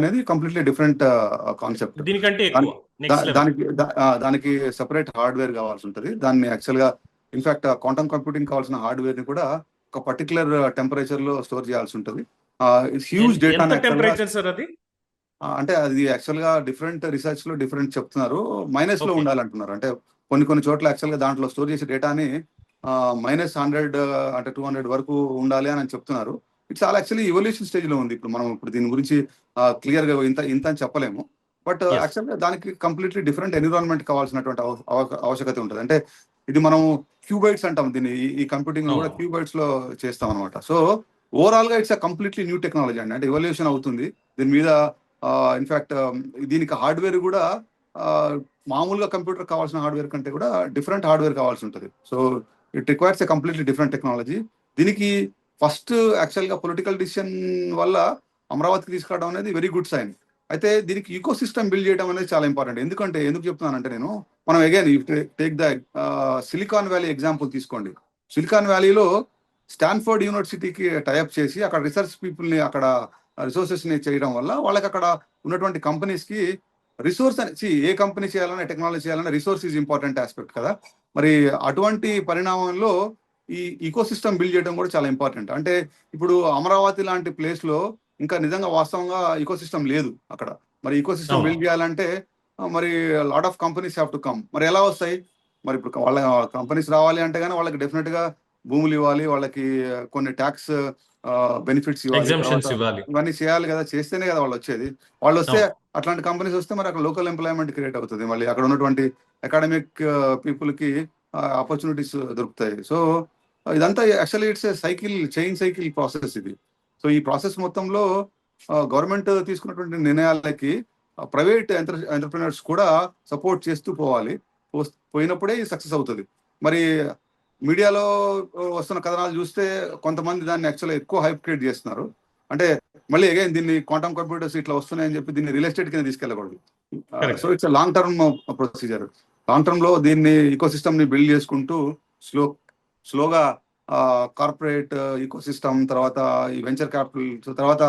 అనేది completely different concept దీనికంటే దానికి దానికి సెపరేట్ హార్డ్వేర్ కావాల్సి ఉంటుంది. దాన్ని యాక్చువల్గా ఇన్ఫాక్ట్ క్వాంటమ్ కంప్యూటింగ్ కావాల్సిన హార్డ్వేర్ని కూడా ఒక పర్టికులర్ టెంపరేచర్లో స్టోర్ చేయాల్సి ఉంటుంది. హ్యూజ్ డేటా అంటే అది యాక్చువల్గా డిఫరెంట్ రిసర్చ్లో డిఫరెంట్ చెప్తున్నారు. మైనస్లో. ఉండాలంటున్నారు. అంటే కొన్ని కొన్ని చోట్ల యాక్చువల్గా దాంట్లో స్టోర్ చేసే డేటాని మైనస్ హండ్రెడ్ అంటే టూ హండ్రెడ్ వరకు ఉండాలి అని చెప్తున్నారు. ఇట్స్ ఆల్ యాక్చువల్లీ ఇవల్యూషన్ స్టేజ్లో ఉంది. ఇప్పుడు మనం ఇప్పుడు దీని గురించి క్లియర్గా ఇంత ఇంత అని చెప్పలేము. But Yes. యాక్చువల్గా దానికి కంప్లీట్లీ డిఫరెంట్ ఎన్విరాన్మెంట్ కావాల్సినటువంటి ఆవశ్యకత ఉంటుంది. అంటే ఇది మనం క్యూబైట్స్ అంటాం దీన్ని. ఈ- కంప్యూటింగ్ కూడా. క్యూబైట్స్లో చేస్తాం అనమాట సో ఓవరాల్గా it's a completely new technology అండి. అంటే ఎవల్యూషన్ అవుతుంది. దీని మీద ఇన్ఫాక్ట్ దీనికి హార్డ్వేర్ కూడా మామూలుగా కంప్యూటర్ కావాల్సిన హార్డ్వేర్ కంటే కూడా డిఫరెంట్ హార్డ్వేర్ కావాల్సి ఉంటుంది. So it requires a completely different technology దీనికి ఫస్ట్ యాక్చువల్గా పొలిటికల్ డిసిషన్ వల్ల అమరావతికి తీసుకురావడం అనేది వెరీ గుడ్ సైన్. అయితే దీనికి ఈకో సిస్టమ్ బిల్డ్ చేయడం అనేది చాలా ఇంపార్టెంట్. ఎందుకంటే ఎందుకు చెప్తున్నానంటే నేను మనం again take the silicon valley example తీసుకోండి. సిలికాన్ వ్యాలీలో స్టాన్ఫోర్డ్ యూనివర్సిటీకి టైప్ చేసి అక్కడ రీసెర్చ్ పీపుల్ని అక్కడ రిసోర్సెస్ని చేయడం వల్ల వాళ్ళకి అక్కడ ఉన్నటువంటి కంపెనీస్కి రిసోర్స్ అని ఏ కంపెనీ చేయాలన్నా టెక్నాలజీ చేయాలన్నా రిసోర్స్ ఈజ్ ఇంపార్టెంట్ ఆస్పెక్ట్ కదా. మరి అటువంటి పరిణామంలో ఈ ఈకో సిస్టమ్ బిల్డ్ చేయడం కూడా చాలా ఇంపార్టెంట్ అంటే ఇప్పుడు అమరావతి లాంటి ప్లేస్లో ఇంకా నిజంగా వాస్తవంగా ఈకో సిస్టమ్ లేదు అక్కడ. మరి ఈకో సిస్టమ్. బిల్డ్ చేయాలంటే మరి lot of companies have to come మరి ఎలా వస్తాయి? మరి ఇప్పుడు వాళ్ళ కంపెనీస్ రావాలి అంటే కానీ వాళ్ళకి డెఫినెట్గా భూములు ఇవ్వాలి వాళ్ళకి కొన్ని ట్యాక్స్ బెనిఫిట్స్ ఇవ్వాలి ఇవన్నీ చేయాలి కదా చేస్తేనే కదా వాళ్ళు వచ్చేది. వాళ్ళు వస్తే. అట్లాంటి కంపెనీస్ వస్తే మరి అక్కడ లోకల్ ఎంప్లాయ్మెంట్ క్రియేట్ అవుతుంది. మళ్ళీ అక్కడ ఉన్నటువంటి అకాడమిక్ పీపుల్కి ఆపర్చునిటీస్ దొరుకుతాయి. సో ఇదంతా actually it's cycle chain cycle process ఇది. సో ఈ ప్రాసెస్ మొత్తంలో గవర్నమెంట్ తీసుకున్నటువంటి నిర్ణయాలకి ప్రైవేట్ ఎంటర్ప్రినర్స్ కూడా సపోర్ట్ చేస్తూ పోవాలి. పోయినప్పుడే సక్సెస్ అవుతుంది. మరి మీడియాలో వస్తున్న కథనాలు చూస్తే కొంతమంది దాన్ని యాక్చువల్గా ఎక్కువ హైప్ క్రియేట్ చేస్తున్నారు. అంటే మళ్ళీ అగైన్ దీన్ని క్వాంటమ్ కంప్యూటర్స్ ఇట్లా వస్తున్నాయని చెప్పి దీన్ని రియల్ ఎస్టేట్ కింద తీసుకెళ్ళకూడదు. So it's long term procedure long టర్మ్లో దీన్ని ఈకో సిస్టమ్ని బిల్డ్ చేసుకుంటూ స్లో స్లోగా కార్పొరేట్ ఈకో సిస్టమ్ తర్వాత ఈ వెంచర్ క్యాపిటల్ తర్వాత